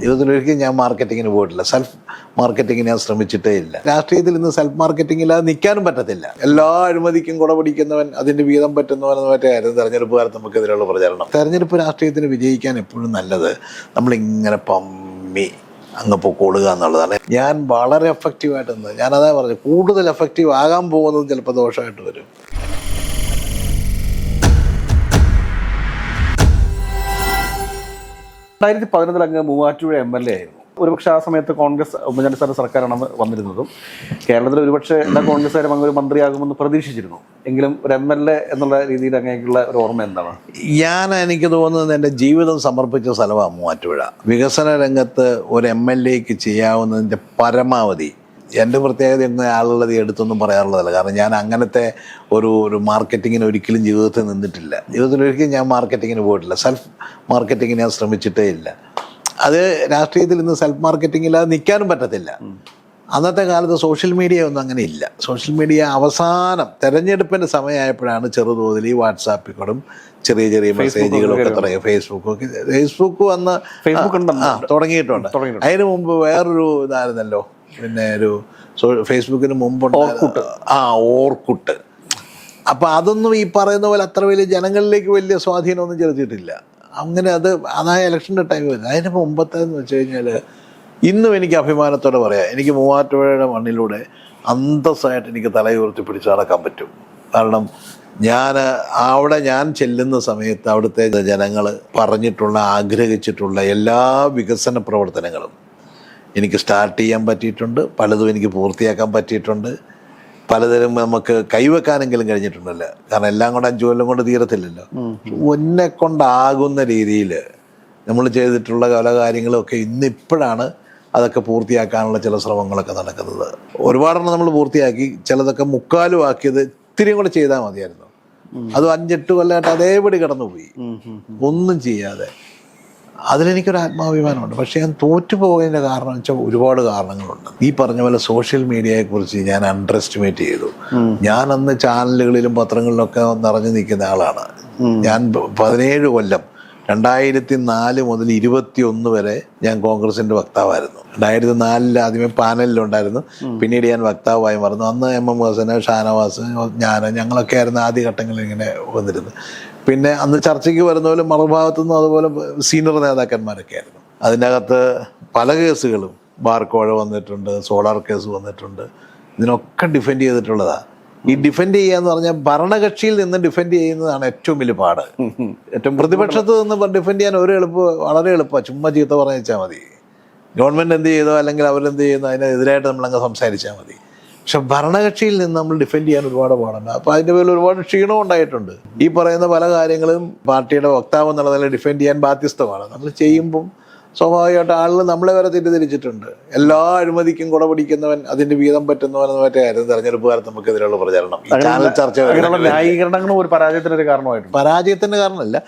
ജീവിതത്തിലൊരിക്കലും ഞാൻ മാർക്കറ്റിങ്ങിന് പോയിട്ടില്ല. സെൽഫ് മാർക്കറ്റിങ്ങിന് ഞാൻ ശ്രമിച്ചിട്ടേ ഇല്ല. രാഷ്ട്രീയത്തിൽ ഇന്ന് സെൽഫ് മാർക്കറ്റിങ്ങിൽ നിൽക്കാനും പറ്റത്തില്ല. എല്ലാ അഴിമതിക്കും കുട പിടിക്കുന്നവൻ അതിന്റെ വീതം പറ്റുന്നവൻ എന്ന് മറ്റേ ആയിരുന്നു തെരഞ്ഞെടുപ്പ് കാലത്ത് നമുക്കെതിരെയുള്ള പ്രചരണം. തെരഞ്ഞെടുപ്പ് രാഷ്ട്രീയത്തിന് വിജയിക്കാൻ എപ്പോഴും നല്ലത് നമ്മളിങ്ങനെ പമ്മി അങ്ങ് പൊക്കോളുക എന്നുള്ളതാണ്. ഞാൻ വളരെ എഫക്റ്റീവായിട്ട് ഞാൻ ഞാനതാ പറഞ്ഞു കൂടുതൽ എഫക്റ്റീവ് ആകാൻ പോകുന്നത് ചിലപ്പോൾ ദോഷമായിട്ട് വരും. രണ്ടായിരത്തി പതിനൊന്നിൽ അങ്ങ് മൂവാറ്റുപുഴ എം എൽ എ ആയിരുന്നു. ഒരുപക്ഷെ ആ സമയത്ത് കോൺഗ്രസ് ഉമ്മൻചാണ്ടി സാറിന്റെ സർക്കാരാണ് വന്നിരുന്നതും. കേരളത്തിൽ ഒരുപക്ഷെ എല്ലാ കോൺഗ്രസ്സുകാരും അങ്ങ് ഒരു മന്ത്രിയാകുമെന്ന് പ്രതീക്ഷിച്ചിരുന്നു. എങ്കിലും ഒരു എം എൽ എ എന്നുള്ള രീതിയിൽ അങ്ങേക്കുള്ള ഒരു ഓർമ്മ എന്താണ്? ഞാൻ എനിക്ക് തോന്നുന്നത് എന്റെ ജീവിതം സമർപ്പിച്ച സ്ഥലമാണ് മൂവാറ്റുപുഴ. വികസന രംഗത്ത് ഒരു എം എൽ എക്ക് ചെയ്യാവുന്നതിന്റെ പരമാവധി എന്റെ പ്രത്യേകത എന്ന് ആളുള്ളത് എടുത്തൊന്നും പറയാറുള്ളതല്ല. കാരണം ഞാൻ അങ്ങനത്തെ ഒരു ഒരു മാർക്കറ്റിങ്ങിന് ഒരിക്കലും ജീവിതത്തിൽ നിന്നിട്ടില്ല. ജീവിതത്തിൽ ഒരിക്കലും ഞാൻ മാർക്കറ്റിങ്ങിന് പോയിട്ടില്ല. സെൽഫ് മാർക്കറ്റിങ്ങിന് ഞാൻ ശ്രമിച്ചിട്ടേ ഇല്ല. അത് രാഷ്ട്രീയത്തിൽ ഇന്ന് സെൽഫ് മാർക്കറ്റിങ്ങിൽ അത് നിൽക്കാനും പറ്റത്തില്ല അന്നത്തെ കാലത്ത് സോഷ്യൽ മീഡിയ ഒന്നും അങ്ങനെ ഇല്ല. സോഷ്യൽ മീഡിയ അവസാനം തെരഞ്ഞെടുപ്പിന്റെ സമയമായപ്പോഴാണ് ചെറുതോതിൽ ഈ വാട്സാപ്പിൽ കൂടെ ചെറിയ ചെറിയ മെസ്സേജുകളൊക്കെ തുടങ്ങി ഫേസ്ബുക്കൊക്കെ ഫേസ്ബുക്ക് വന്ന് ഫേസ്ബുക്ക് തുടങ്ങിയിട്ടുണ്ട്. തുടങ്ങിയിട്ടുണ്ട്. അതിന് മുമ്പ് വേറൊരു ഇതായിരുന്നല്ലോ? പിന്നെ ഒരു ഫേസ്ബുക്കിന് മുമ്പ് ഓർക്കുട്ട്. ആ ഓർക്കുട്ട്. അപ്പോൾ അതൊന്നും ഈ പറയുന്ന പോലെ അത്ര വലിയ ജനങ്ങളിലേക്ക് വലിയ സ്വാധീനമൊന്നും ചെലുത്തിയിട്ടില്ല. അങ്ങനെ അത് അതായ ഇലക്ഷന്റെ ടൈം വരുന്നത് അതിന് മുമ്പത്തേന്ന് വെച്ച് കഴിഞ്ഞാൽ ഇന്നും എനിക്ക് അഭിമാനത്തോടെ പറയാം. എനിക്ക് മൂവാറ്റുപുഴയുടെ മണ്ണിലൂടെ അന്തസ്സായിട്ട് എനിക്ക് തലയുയർത്തി പിടിച്ച് നടക്കാൻ പറ്റും. കാരണം ഞാൻ അവിടെ ഞാൻ ചെല്ലുന്ന സമയത്ത് അവിടുത്തെ ജനങ്ങൾ പറഞ്ഞിട്ടുള്ള ആഗ്രഹിച്ചിട്ടുള്ള എല്ലാ വികസന പ്രവർത്തനങ്ങളും എനിക്ക് സ്റ്റാർട്ട് ചെയ്യാൻ പറ്റിയിട്ടുണ്ട് പലതും എനിക്ക് പൂർത്തിയാക്കാൻ പറ്റിയിട്ടുണ്ട്. പലതരം നമുക്ക് കൈവെക്കാനെങ്കിലും കഴിഞ്ഞിട്ടുണ്ടല്ലോ? കാരണം എല്ലാം കൊണ്ട് അഞ്ചു കൊല്ലം കൊണ്ട് തീരത്തില്ലല്ലോ. ഒന്നെ കൊണ്ടാകുന്ന രീതിയിൽ നമ്മൾ ചെയ്തിട്ടുള്ള പല കാര്യങ്ങളൊക്കെ ഇന്നിപ്പോഴാണ് അതൊക്കെ പൂർത്തിയാക്കാനുള്ള ചില ശ്രമങ്ങളൊക്കെ നടക്കുന്നത്. ഒരുപാടെണ്ണം നമ്മൾ പൂർത്തിയാക്കി ചിലതൊക്കെ മുക്കാലും ആക്കിയത് ഇത്തിരിയും കൂടെ ചെയ്താൽ മതിയായിരുന്നു. അത് അഞ്ചെട്ട് കൊല്ലമായിട്ട് അതേപടി കടന്നുപോയി. ഒന്നും ചെയ്യാതെ. അതിലെനിക്കൊരു ആത്മാഭിമാനമുണ്ട്. പക്ഷേ ഞാൻ തോറ്റു കാരണം വെച്ചാൽ ഒരുപാട് കാരണങ്ങളുണ്ട്. ഈ പറഞ്ഞ പോലെ സോഷ്യൽ മീഡിയയെക്കുറിച്ച് ഞാൻ അണ്ടർ എസ്റ്റിമേറ്റ് ചെയ്തു. ഞാൻ അന്ന് ചാനലുകളിലും പത്രങ്ങളിലൊക്കെ നിറഞ്ഞു നിൽക്കുന്ന ആളാണ്. ഞാൻ പതിനേഴ് കൊല്ലം രണ്ടായിരത്തി നാല് മുതൽ ഇരുപത്തി ഒന്ന് വരെ ഞാൻ കോൺഗ്രസിന്റെ വക്താവായിരുന്നു. രണ്ടായിരത്തി നാലിൽ ആദ്യമേ പാനലിലുണ്ടായിരുന്നു. പിന്നീട് ഞാൻ വക്താവായി മറന്നു. അന്ന് എം എം ഹസന് ഷാനവാസ് ഞാൻ ഞങ്ങളൊക്കെ ആയിരുന്നു ആദ്യഘട്ടങ്ങളിൽ ഇങ്ങനെ വന്നിരുന്നത്. പിന്നെ അന്ന് ചർച്ചയ്ക്ക് വരുന്ന പോലെ മറുഭാഗത്തു നിന്നും അതുപോലെ സീനിയർ നേതാക്കന്മാരൊക്കെ ആയിരുന്നു അതിനകത്ത് പല കേസുകളും ബാർക്കോഴ വന്നിട്ടുണ്ട് സോളാർ കേസ് വന്നിട്ടുണ്ട്. ഇതിനൊക്കെ ഡിഫെൻഡ് ചെയ്തിട്ടുള്ളതാണ് ഈ ഡിഫെൻഡ് ചെയ്യാന്ന് പറഞ്ഞാൽ ഭരണകക്ഷിയിൽ നിന്ന് ഡിഫെൻഡ് ചെയ്യുന്നതാണ് ഏറ്റവും വലിയ പാട്. ഏറ്റവും പ്രതിപക്ഷത്ത് നിന്ന് ഡിഫെൻഡ് ചെയ്യാൻ ഒരു എളുപ്പം വളരെ എളുപ്പമാണ് ചുമ്മാ ചീത്ത പറഞ്ഞു വെച്ചാൽ മതി. ഗവൺമെന്റ് എന്ത് ചെയ്തോ അല്ലെങ്കിൽ അവരെന്ത് ചെയ്യുന്നോ അതിനെതിരായിട്ട് നമ്മളങ്ങ് സംസാരിച്ചാൽ മതി. പക്ഷെ ഭരണകക്ഷിയിൽ നിന്ന് നമ്മൾ ഡിഫെൻഡ് ചെയ്യാൻ ഒരുപാട് പാടുണ്ട്. അപ്പോൾ അതിന്റെ പേരിൽ ഒരുപാട് ക്ഷീണവും ഉണ്ടായിട്ടുണ്ട്. ഈ പറയുന്ന പല കാര്യങ്ങളും പാർട്ടിയുടെ വക്താവ് എന്നുള്ള നിലയിൽ ഡിഫെൻഡ് ചെയ്യാൻ ബാധ്യസ്ഥമാണ്. നമ്മൾ ചെയ്യുമ്പം സ്വാഭാവികമായിട്ട് ആളുകൾ നമ്മളെ വരെ തെറ്റിദ്ധരിച്ചിട്ടുണ്ട്. എല്ലാ അഴിമതിക്കും കുട പിടിക്കുന്നവൻ അതിന്റെ വീതം പറ്റുന്നവൻ എന്ന് മറ്റേ ആയിരുന്നു തെരഞ്ഞെടുപ്പ് കാലത്ത് നമുക്കെതിരെയുള്ള പ്രചരണം. പ്രചാരണം ചാനൽ ചർച്ച ന്യായീകരണങ്ങളും ഒരു പരാജയത്തിന് ഒരു കാരണമായിട്ടുണ്ട്. പരാജയത്തിന്റെ കാരണമല്ല.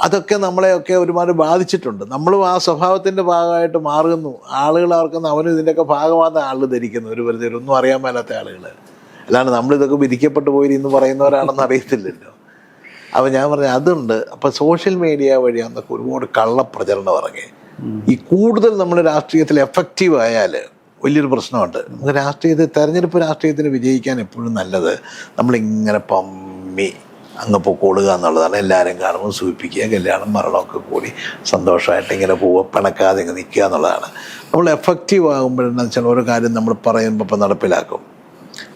അതൊക്കെ നമ്മളെയൊക്കെ ഒരുപാട് ബാധിച്ചിട്ടുണ്ട്. നമ്മളും ആ സ്വഭാവത്തിന്റെ ഭാഗമായിട്ട് മാറുന്നു. ആളുകൾ അവർക്കൊന്നും അവനും ഇതിന്റെയൊക്കെ ഭാഗമാകുന്ന ആളുകൾ ധരിക്കുന്നു. ഒരു പരിധിയിൽ ഒന്നും അറിയാൻ മേലാത്ത ആളുകൾ അല്ലാണ്ട് നമ്മളിതൊക്കെ വിധിക്കപ്പെട്ടു പോയി എന്ന് പറയുന്നവരാണെന്ന് അറിയത്തില്ലല്ലോ. അപ്പോൾ ഞാൻ പറഞ്ഞു അതുണ്ട്. അപ്പോൾ സോഷ്യൽ മീഡിയ വഴി അന്നൊക്കെ ഒരുപാട് കള്ളപ്രചരണം ഇറങ്ങി. ഈ കൂടുതൽ നമ്മൾ രാഷ്ട്രീയത്തിൽ എഫക്റ്റീവ് ആയാൽ വലിയൊരു പ്രശ്നമുണ്ട്. നമുക്ക് രാഷ്ട്രീയത്തിൽ തെരഞ്ഞെടുപ്പ് രാഷ്ട്രീയത്തിന് വിജയിക്കാൻ എപ്പോഴും നല്ലത് നമ്മളിങ്ങനെ പമ്മി അങ്ങ് പൊക്കോളുക എന്നുള്ളതാണ് എല്ലാവരും കാണുമ്പോൾ സൂചിപ്പിക്കുക കല്യാണം മരണമൊക്കെ കൂടി സന്തോഷമായിട്ട് ഇങ്ങനെ പോവുക പിണക്കാതെ ഇങ്ങനെ നിൽക്കുക എന്നുള്ളതാണ്. നമ്മൾ എഫക്റ്റീവ് ആകുമ്പോഴെന്ന് വെച്ചാൽ ഓരോ കാര്യം നമ്മൾ പറയുമ്പോൾ ഇപ്പം നടപ്പിലാക്കും.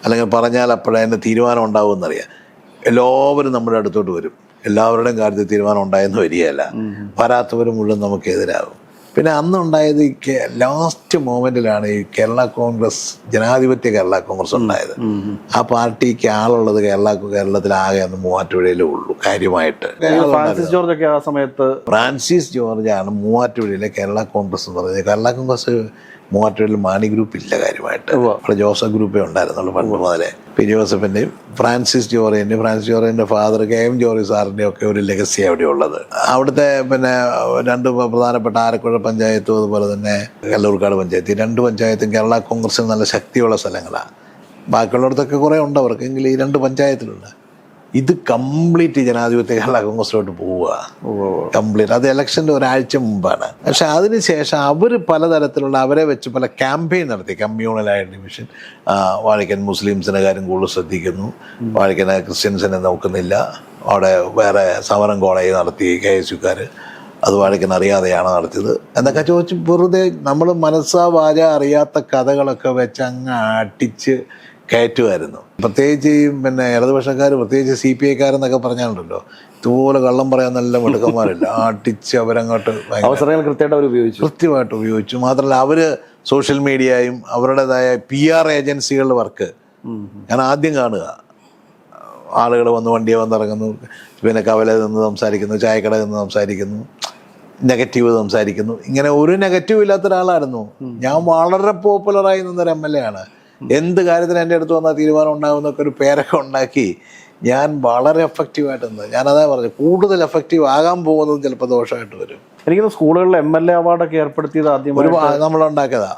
അല്ലെങ്കിൽ പറഞ്ഞാൽ അപ്പോഴേ അതിന്റെ തീരുമാനം ഉണ്ടാവുമെന്നറിയാം. എല്ലാവരും നമ്മുടെ അടുത്തോട്ട് വരും. എല്ലാവരുടെയും കാര്യത്തിൽ തീരുമാനം ഉണ്ടായെന്ന് വരികയല്ല. വരാത്തവരും മുഴുവൻ നമുക്ക് എതിരാകും. പിന്നെ അന്നുണ്ടായത് ഈ ലാസ്റ്റ് മോമെന്റിലാണ് ഈ കേരള കോൺഗ്രസ് ജനാധിപത്യ കേരള കോൺഗ്രസ് ഉണ്ടായത്. ആ പാർട്ടിക്ക് ആളുള്ളത് കേരള കേരളത്തിലാകെ അന്ന് മൂവാറ്റുപുഴയിലേ ഉള്ളൂ കാര്യമായിട്ട്. ഫ്രാൻസിസ് ജോർജ് ഒക്കെ ആ സമയത്ത് ഫ്രാൻസിസ് ജോർജാണ് മൂവാറ്റുപുഴയിലെ കേരള കോൺഗ്രസ് എന്ന് പറയുന്നത്. കേരള കോൺഗ്രസ് മൂവാറ്റുപുഴയിൽ മാണി ഗ്രൂപ്പ് ഇല്ല കാര്യമായിട്ട് അവിടെ ജോസഫ് ഗ്രൂപ്പേ ഉണ്ടായിരുന്നുള്ളൂ പണ്ട് മുതലേ. പി ജോസഫിന്റെയും ഫ്രാൻസിസ് ജോറിന്റെയും ഫ്രാൻസിസ് ജോറിന്റെ ഫാദർ കെ എം ജോറി സാറിന്റെയും ഒക്കെ ഒരു ലെഗസി അവിടെ ഉള്ളത് അവിടുത്തെ പിന്നെ രണ്ട് പ്രധാനപ്പെട്ട ആലക്കുഴ പഞ്ചായത്തും അതുപോലെ തന്നെ കല്ലൂർക്കാട് പഞ്ചായത്ത്. രണ്ട് പഞ്ചായത്തും കേരള കോൺഗ്രസിന് നല്ല ശക്തിയുള്ള സ്ഥലങ്ങളാണ് ബാക്കിയുള്ളിടത്തൊക്കെ കുറേ ഉണ്ട് അവർക്ക് എങ്കിൽ ഈ രണ്ട് പഞ്ചായത്തിലുണ്ട്. ഇത് കംപ്ലീറ്റ് ജനാധിപത്യ കേരള കോൺഗ്രസിലോട്ട് പോവുക. കംപ്ലീറ്റ്. അത് ഇലക്ഷന്റെ ഒരാഴ്ച മുമ്പാണ്. പക്ഷെ അതിനുശേഷം അവർ പലതരത്തിലുള്ള അവരെ വെച്ച് പല ക്യാമ്പയിൻ നടത്തി. കമ്മ്യൂണലായ ഡിവിഷൻ വാഴക്കൻ മുസ്ലിംസിന്റെ കാര്യം കൂടുതൽ ശ്രദ്ധിക്കുന്നു. വാഴക്കൻ ക്രിസ്ത്യൻസിനെ നോക്കുന്നില്ല. അവിടെ വേറെ സമരം കോളേജ് നടത്തി കെ എസ് യുക്കാർ അത് വാഴക്കൻ അറിയാതെയാണ് നടത്തിയത്. എന്നൊക്കെ ചോദിച്ച് വെറുതെ നമ്മൾ മനസ്സാ വാച അറിയാത്ത കഥകളൊക്കെ വെച്ച് അങ്ങ് അടിച്ച് കയറ്റുമായിരുന്നു. പ്രത്യേകിച്ച് ഈ പിന്നെ ഇടതുപക്ഷക്കാർ പ്രത്യേകിച്ച് സി പി ഐക്കാരെന്നൊക്കെ പറഞ്ഞാലുണ്ടല്ലോ ഇതുപോലെ കള്ളം പറയാൻ നല്ല മിടുക്കന്മാരില്ല. അടിച്ച് അവരങ്ങോട്ട് അവസരങ്ങൾ കൃത്യമായിട്ട് അവർ ഉപയോഗിച്ചു. കൃത്യമായിട്ട് ഉപയോഗിച്ചു. മാത്രമല്ല അവർ സോഷ്യൽ മീഡിയയും അവരുടേതായ പി ആർ ഏജൻസികളുടെ വർക്ക്. ഞാൻ ആദ്യം കാണുക. ആളുകൾ വന്ന് വണ്ടിയെ വന്നിറങ്ങുന്നു. പിന്നെ കവല നിന്ന് സംസാരിക്കുന്നു ചായക്കട നിന്ന് സംസാരിക്കുന്നു നെഗറ്റീവ് സംസാരിക്കുന്നു. ഇങ്ങനെ ഒരു നെഗറ്റീവ് ഇല്ലാത്ത ഒരാളായിരുന്നു ഞാൻ വളരെ പോപ്പുലറായി നിന്നൊരു എം എൽ എ ആണ്. എന്ത് കാര്യത്തിന് എന്റെ അടുത്ത് വന്നാൽ തീരുമാനം ഉണ്ടാകുമെന്നൊക്കെ ഒരു പേരൊക്കെ ഉണ്ടാക്കി ഞാൻ വളരെ എഫക്റ്റീവായിട്ട് നിന്ന് ഞാനതാ പറഞ്ഞു കൂടുതൽ എഫക്റ്റീവ് ആകാൻ പോകുന്നത് ചിലപ്പോൾ ദോഷമായിട്ട് വരും. എനിക്ക് സ്കൂളുകളിൽ എം എൽ എ അവാർഡൊക്കെ ഏർപ്പെടുത്തിയത് ആദ്യം ഉണ്ടാക്കിയതാ.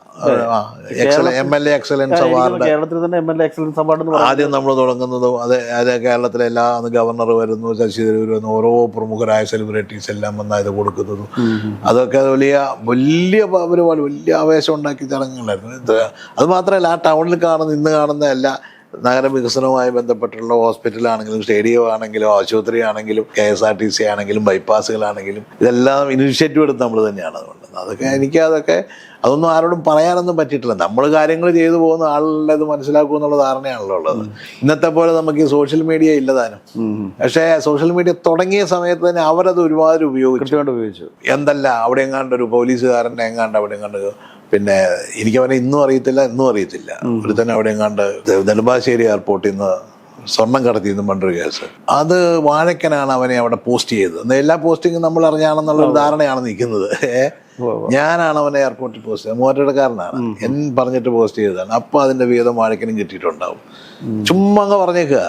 M L A excellence award കേരളത്തിൽ തന്നെ M L A excellence award ആദ്യം നമ്മൾ തുടങ്ങുന്നതും അതെ അതെ കേരളത്തിലെ എല്ലാ ഗവർണർ വരുന്നു ശശി തരൂർ വരുന്നു ഓരോ പ്രമുഖരായ സെലിബ്രിറ്റീസ് എല്ലാം വന്നാൽ ഇത് കൊടുക്കുന്നതും. അതൊക്കെ വലിയ വലിയ പരിപാടി വലിയ ആവേശം ഉണ്ടാക്കി ചടങ്ങുകളായിരുന്നു. അത് മാത്രമല്ല ആ ടൗണിൽ കാണുന്ന ഇന്ന് കാണുന്ന എല്ലാ നഗര വികസനവുമായി ബന്ധപ്പെട്ടുള്ള ഹോസ്പിറ്റലാണെങ്കിലും സ്റ്റേഡിയം ആണെങ്കിലും ആശുപത്രി ആണെങ്കിലും K S R T C ആണെങ്കിലും ബൈപ്പാസുകളാണെങ്കിലും ഇതെല്ലാം ഇനിഷ്യേറ്റീവ് എടുത്ത് നമ്മൾ തന്നെയാണ് അതുകൊണ്ട്. അതൊക്കെ എനിക്ക് അതൊക്കെ അതൊന്നും ആരോടും പറയാനൊന്നും പറ്റിയിട്ടില്ല. നമ്മൾ കാര്യങ്ങൾ ചെയ്തു പോകുന്ന ആളുടെ ഇത് മനസ്സിലാക്കുക എന്നുള്ള ധാരണയാണല്ലോ ഉള്ളത്. ഇന്നത്തെ പോലെ നമുക്ക് ഈ സോഷ്യൽ മീഡിയ ഇല്ലതാനും പക്ഷേ സോഷ്യൽ മീഡിയ തുടങ്ങിയ സമയത്ത് തന്നെ അവരത് ഒരുപാട് ഉപയോഗിച്ചു. ഉപയോഗിച്ചു. എന്തല്ല അവിടെ എങ്ങാണ്ട് ഒരു പോലീസുകാരന്റെ എങ്ങാണ്ട് അവിടെ എങ്ങാണ്ട് പിന്നെ എനിക്ക് അവനെ ഇന്നും അറിയത്തില്ല ഇന്നും അറിയത്തില്ല. ഒരു തന്നെ അവിടെ എങ്ങാണ്ട് നെടുമ്പാശ്ശേരി എയർപോർട്ടിൽ നിന്ന് സ്വർണം കടത്തി എന്ന് പണ്ടൊരു കേസ്. അത് വാഴക്കനാണ് അവനെ അവിടെ പോസ്റ്റ് ചെയ്തത്. എല്ലാ പോസ്റ്റിങ്ങും നമ്മൾ അറിഞ്ഞാണെന്നുള്ള ഒരു ധാരണയാണ് നിൽക്കുന്നത്. ഞാനാണ് അവനെ എയർപോർട്ടിൽ പോസ്റ്റ് ചെയ്തത്. മൂവാറ്റക്കാരനാണ് എൻ പറഞ്ഞിട്ട് പോസ്റ്റ് ചെയ്തതാണ്. അപ്പോൾ അതിന്റെ വീതം വാഴക്കനും കിട്ടിയിട്ടുണ്ടാവും. ചുമ്മാ അങ്ങ് പറഞ്ഞേക്കുക.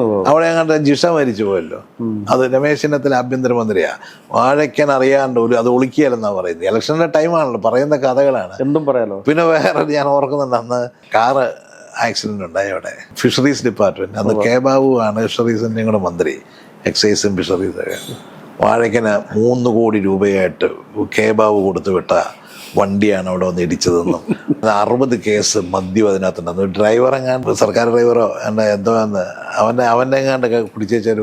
അവിടെ അങ്ങോട്ട് ജിഷ മരിച്ചു പോയല്ലോ. അത് രമേശ് ചെന്നിത്തല ആഭ്യന്തരമന്ത്രിയാ. വാഴയ്ക്കൻ അറിയാണ്ട് ഒരു അത് ഒളിക്കുകയല്ലെന്നാ പറയുന്നത്. ഇലക്ഷന്റെ ടൈമാണല്ലോ പറയുന്ന കഥകളാണ്. എന്തും പറയാലോ. പിന്നെ വേറെ ഞാൻ ഓർക്കുന്നുണ്ട് അന്ന് കാറ് ആക്സിഡന്റ് ഉണ്ടായി അവിടെ. Fisheries department. അന്ന് കെ ബാബു ആണ് ഫിഷറീസിന്റെ കൂടെ മന്ത്രി. എക്സൈസും ഫിഷറീസൊക്കെ വാഴയ്ക്കന് മൂന്ന് കോടി രൂപയായിട്ട് കെ ബാബു കൊടുത്തു വിട്ട വണ്ടിയാണ് അവിടെ വന്ന് ഇടിച്ചതെന്നും. അറുപത് കേസ് മദ്യം അതിനകത്തുണ്ടായിരുന്നു ഡ്രൈവർ എങ്ങാണ്ട് സർക്കാർ ഡ്രൈവറോ എന്താ എന്തോ എന്ന് അവന്റെ അവന്റെ എങ്ങാണ്ടൊക്കെ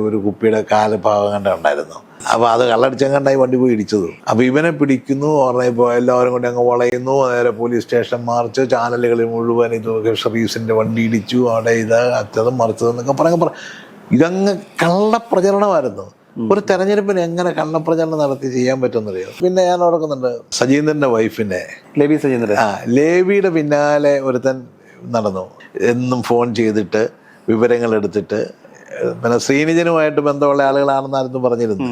ഒരു കുപ്പിയുടെ കാൽ ഭാഗം കണ്ട ഉണ്ടായിരുന്നു. അപ്പോൾ അത് കള്ളടിച്ചെങ്ങാണ്ടായി വണ്ടി പോയി ഇടിച്ചത്. അപ്പോൾ ഇവനെ പിടിക്കുന്നു പറഞ്ഞാൽ ഇപ്പോൾ എല്ലാവരും കൂടി അങ്ങ് വളയുന്നു നേരെ പോലീസ് സ്റ്റേഷൻ മാർച്ച് ചാനലുകളിൽ മുഴുവൻ ഇത് ഷറീഫിന്റെ വണ്ടി ഇടിച്ചു അവിടെ ഇത് അച്ചതും മറിച്ചതെന്നൊക്കെ പറഞ്ഞ പറ ഇതങ്ങ് കള്ളപ്രചരണമായിരുന്നു. ഒരു തെരഞ്ഞെടുപ്പിന് എങ്ങനെ കള്ളപ്രചരണം നടത്തി ചെയ്യാൻ പറ്റുമെന്നറിയോ? പിന്നെ ഞാൻ ഓർക്കുന്നുണ്ട് സജീന്ദ്രന്റെ വൈഫിനെ. ലേബി സജീന്ദ്രൻ. ആ ലേവിയുടെ പിന്നാലെ ഒരുത്തൻ നടന്നു. എന്നും ഫോൺ ചെയ്തിട്ട് വിവരങ്ങൾ എടുത്തിട്ട് പിന്നെ ശ്രീനിജനുമായിട്ട് ബന്ധമുള്ള ആളുകളാണെന്നായിരുന്നു പറഞ്ഞിരുന്നു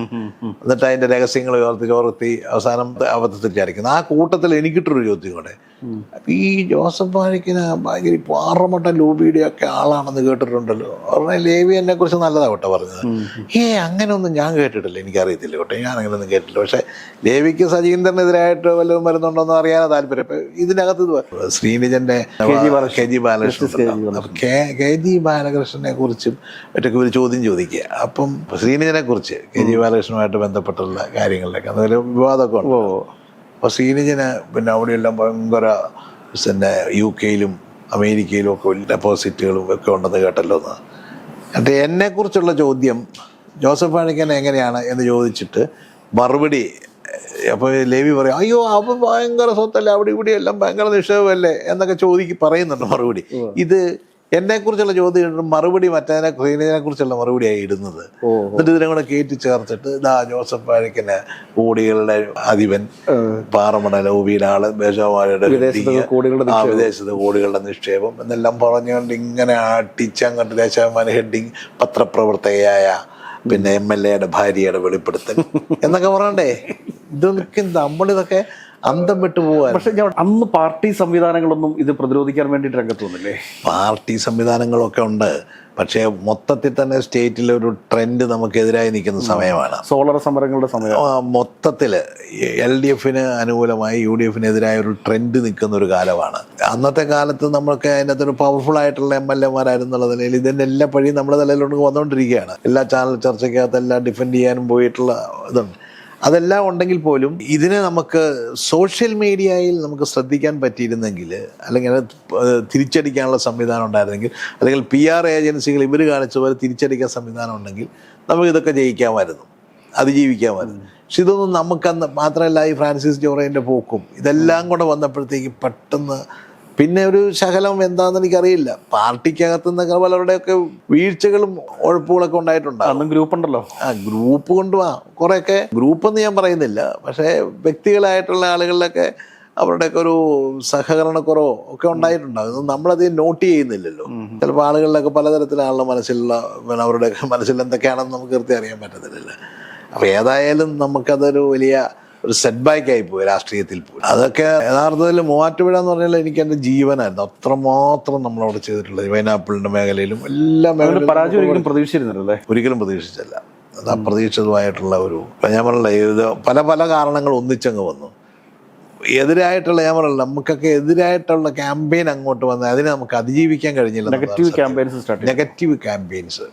എന്നിട്ട് അതിന്റെ രഹസ്യങ്ങൾ ഓർത്തി ചോർത്തി അവസാനം അബദ്ധത്തിൽ വിചാരിക്കുന്നു. ആ കൂട്ടത്തിൽ എനിക്കിട്ടൊരു ചോദ്യം കൂടെ. അപ്പൊ ഈ ജോസഫ് മാണിക്കിന് ഭയങ്കര പാറമട്ട ലൂബിയുടെ ഒക്കെ ആളാണെന്ന് കേട്ടിട്ടുണ്ടല്ലോ. പറഞ്ഞ ലേവി എന്നെ കുറിച്ച് നല്ലതാ കേട്ടോ പറഞ്ഞത്. ഏ അങ്ങനെയൊന്നും ഞാൻ കേട്ടിട്ടില്ല. എനിക്കറിയത്തില്ല കേട്ടോ. ഞാൻ അങ്ങനെയൊന്നും കേട്ടില്ല പക്ഷെ ലേവിക്ക് സജീന്ദ്രനെതിരായിട്ട് വല്ലതും വരുന്നുണ്ടോന്ന് അറിയാൻ താല്പര്യം. അപ്പൊ ഇതിനകത്ത് ഇത് ശ്രീനിജന്റെ K G Balakrishnan. K K G ബാലകൃഷ്ണനെ കുറിച്ചും മറ്റൊക്കെ ഒരു ചോദ്യം ചോദിക്കുക. അപ്പം ശ്രീനിജനെ കുറിച്ച് കെ ജി ബാലകൃഷ്ണനുമായിട്ട് ബന്ധപ്പെട്ടുള്ള കാര്യങ്ങളിലൊക്കെ അതൊരു വിവാദമൊക്കെ ഉണ്ട്. അപ്പോൾ ശ്രീനിജന് പിന്നെ അവിടെയെല്ലാം ഭയങ്കര പിന്നെ യു കെയിലും അമേരിക്കയിലും ഒക്കെ വലിയ ഡെപ്പോസിറ്റുകളും ഒക്കെ ഉണ്ടെന്ന് കേട്ടല്ലോ എന്ന്. എന്നിട്ട് എന്നെക്കുറിച്ചുള്ള ചോദ്യം ജോസഫ് പാണിക്കൻ എങ്ങനെയാണ് എന്ന് ചോദിച്ചിട്ട് മറുപടി അപ്പോൾ ലേവി പറയും അയ്യോ അവൻ ഭയങ്കര സ്വത്തല്ലേ അവിടെ ഇവിടെ എല്ലാം ഭയങ്കര നിക്ഷേപമല്ലേ? എന്നൊക്കെ ചോദിക്ക് പറയുന്നുണ്ട് മറുപടി. ഇത് എന്നെക്കുറിച്ചുള്ള ചോദ്യം ഇടും മറുപടി മറ്റേതിനെ ക്ലീനിനെ കുറിച്ചുള്ള മറുപടിയായി ഇടുന്നത്. എന്നിട്ട് ഇതിനെ കൂടെ കയറ്റി ചേർത്തിട്ട് ഇതാ ജോസഫ് പാഴിക്കന് കോടികളുടെ അധിപൻ പാറമട ലോബിയുടെ ആൾ ബേശവാഴയുടെ വിദേശത്ത് കോടികളുടെ നിക്ഷേപം. എന്നെല്ലാം പറഞ്ഞുകൊണ്ട് ഇങ്ങനെ അടിച്ചങ്ങോട്ട് ദേശാഭിമാനി ഹെഡിങ് പത്രപ്രവർത്തകയായ പിന്നെ എം എൽ എയുടെ ഭാര്യയുടെ വെളിപ്പെടുത്തൽ. എന്നൊക്കെ പറയണ്ടേ ഇതൊക്കെ നമ്മളിതൊക്കെ അന്തം വിട്ടു പോവാൻ. പക്ഷെ ഞാൻ അന്ന് പാർട്ടി സംവിധാനങ്ങളൊന്നും ഇത് പ്രതിരോധിക്കാൻ വേണ്ടിയിട്ട് രംഗത്ത് വന്നില്ലേ? പാർട്ടി സംവിധാനങ്ങളൊക്കെ ഉണ്ട്. പക്ഷേ മൊത്തത്തിൽ തന്നെ സ്റ്റേറ്റിൽ ഒരു ട്രെൻഡ് നമുക്കെതിരായി നിൽക്കുന്ന സമയമാണ്. സോളർ സമരങ്ങളുടെ സമയം. മൊത്തത്തിൽ എൽ ഡി എഫിന് അനുകൂലമായി യു ഡി എഫിനെതിരായ ഒരു ട്രെൻഡ് നിൽക്കുന്ന ഒരു കാലമാണ്. അന്നത്തെ കാലത്ത് നമ്മൾക്ക് അതിനകത്ത് ഒരു പവർഫുൾ ആയിട്ടുള്ള എം എൽ എമാരായിരുന്നുള്ള നിലയിൽ ഇതിന്റെ എല്ലാ പഴിയും നമ്മുടെ തലയിലോട്ട് വന്നുകൊണ്ടിരിക്കുകയാണ്. എല്ലാ ചാനൽ ചർച്ചയ്ക്കകത്ത് എല്ലാം ഡിഫെൻഡ് ചെയ്യാനും പോയിട്ടുള്ള ഇതുണ്ട്. അതെല്ലാം ഉണ്ടെങ്കിൽ പോലും ഇതിനെ നമുക്ക് സോഷ്യൽ മീഡിയയിൽ നമുക്ക് ശ്രദ്ധിക്കാൻ പറ്റിയിരുന്നെങ്കിൽ അല്ലെങ്കിൽ അത് തിരിച്ചടിക്കാനുള്ള സംവിധാനം ഉണ്ടായിരുന്നെങ്കിൽ അല്ലെങ്കിൽ പി ആർ ഏജൻസികൾ ഇവർ കാണിച്ച പോലെ തിരിച്ചടിക്കാൻ സംവിധാനം ഉണ്ടെങ്കിൽ നമുക്ക് ഇതൊക്കെ ജയിക്കാമായിരുന്നു. അതിജീവിക്കാമായിരുന്നു. പക്ഷെ ഇതൊന്നും നമുക്കന്ന് മാത്രമല്ല ഈ ഫ്രാൻസിസ് ജോറേന്റെ പോക്കും ഇതെല്ലാം കൂടെ വന്നപ്പോഴത്തേക്ക് പെട്ടെന്ന് പിന്നെ ഒരു ശകലം എന്താണെന്ന് എനിക്കറിയില്ല. പാർട്ടിക്കകത്ത് നിന്നൊക്കെ പലരുടെയൊക്കെ വീഴ്ചകളും ഉഴപ്പുകളൊക്കെ ഉണ്ടായിട്ടുണ്ടാകും അന്നും ഗ്രൂപ്പ് ഉണ്ടല്ലോ ആ ഗ്രൂപ്പ് കൊണ്ടുവാ കുറേയൊക്കെ ഗ്രൂപ്പ് എന്ന് ഞാൻ പറയുന്നില്ല. പക്ഷേ വ്യക്തികളായിട്ടുള്ള ആളുകളിലൊക്കെ അവരുടെയൊക്കെ ഒരു സഹകരണക്കുറവോ ഒക്കെ ഉണ്ടായിട്ടുണ്ടാകും ഇതൊന്നും നമ്മളത് നോട്ട് ചെയ്യുന്നില്ലല്ലോ. ചിലപ്പോൾ ആളുകളിലൊക്കെ പലതരത്തിലാണല്ലോ മനസ്സിലുള്ള അവരുടെ അവരുടെയൊക്കെ മനസ്സിൽ എന്തൊക്കെയാണെന്ന് നമുക്ക് കൃത്യം അറിയാൻ പറ്റത്തില്ലല്ലോ അപ്പോൾ ഏതായാലും നമുക്കതൊരു വലിയ ഒരു സെറ്റ് ബാക്ക് ആയി പോയി രാഷ്ട്രീയത്തിൽ പോയി. അതൊക്കെ യഥാർത്ഥത്തിൽ മൂവാറ്റുപുഴ എന്ന് പറഞ്ഞാൽ എനിക്ക് എന്റെ ജീവനായിരുന്നു. അത്രമാത്രം നമ്മളവിടെ ചെയ്തിട്ടുള്ളത്. പൈനാപ്പിളിന്റെ മേഖലയിലും എല്ലാ മേഖലയിലും പരാജയം ഒരിക്കലും പ്രതീക്ഷിച്ചിരുന്നില്ലല്ലേ? ഒരിക്കലും പ്രതീക്ഷിച്ചല്ല. അത് അപ്രതീക്ഷിതമായിട്ടുള്ള ഒരു ഞാൻ പറഞ്ഞില്ല ഇത് പല പല കാരണങ്ങൾ ഒന്നിച്ചങ്ങ് വന്നു. എതിരായിട്ടുള്ള ഞാൻ പറഞ്ഞില്ല നമുക്കൊക്കെ എതിരായിട്ടുള്ള ക്യാമ്പയിൻ അങ്ങോട്ട് വന്ന് അതിനെ നമുക്ക് അതിജീവിക്കാൻ കഴിഞ്ഞില്ല നെഗറ്റീവ് ക്യാമ്പയിൻസ് നെഗറ്റീവ് ക്യാമ്പയിൻസ്